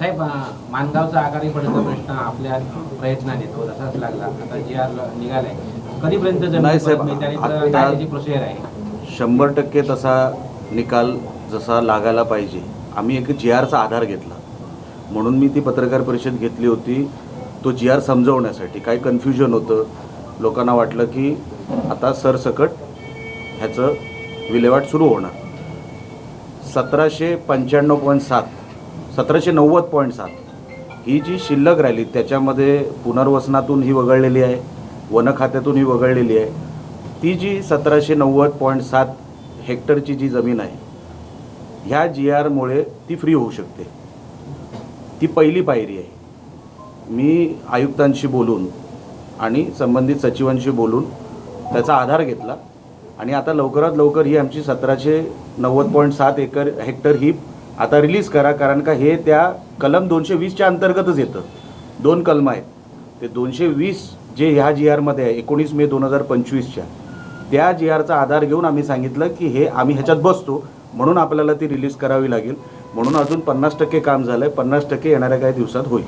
साहेब मानगावचा आघाडी पडण्याचा प्रश्न आपल्या प्रयत्नाने तो तसाच लागला. आता जी आर निघालाय कधीपर्यंत प्रोसिजर आहे. शंभर टक्के तसा निकाल जसा लागायला पाहिजे आम्ही एक जी आरचा आधार घेतला. म्हणून मी ती पत्रकार परिषद घेतली होती. तो जी आर समजवण्यासाठी काही कन्फ्युजन होतं. लोकांना वाटलं की आता सरसकट ह्याचं विल्हेवाट सुरू होणार. सतराशे पंच्याण्णव पॉईंट सात सतराशे नव्वद पॉईंट सात. ही जी शिल्लक राहिली त्याच्यामध्ये पुनर्वसनातून ही वगळलेली आहे वन खात्यातून ही वगळलेली आहे. ती जी सतराशे नव्वद पॉईंट सात हेक्टरची जी जमीन आहे ह्या जी आरमुळे ती फ्री होऊ शकते. ती पहिली पायरी आहे. मी आयुक्तांशी बोलून आणि संबंधित सचिवांशी बोलून त्याचा आधार घेतला. आणि आता लवकरात लवकर ही आमची सतराशे नव्वद पॉईंट सात एकर हेक्टर ही आता रिलीज करा कारण का हे त्या कलम दोनशे वीसच्या अंतर्गतच येतं. दोन कलम आहेत. ते दोनशे वीस जे ह्या जी आरमध्ये आहे एकोणीस मे दोन हजार पंचवीसच्या त्या जी आरचा आधार घेऊन आम्ही सांगितलं की हे आम्ही ह्याच्यात बसतो. म्हणून आपल्याला ती रिलीज करावी लागेल. म्हणून अजून पन्नास टक्के काम झालं आहे पन्नास टक्के येणाऱ्या काही दिवसात होईल.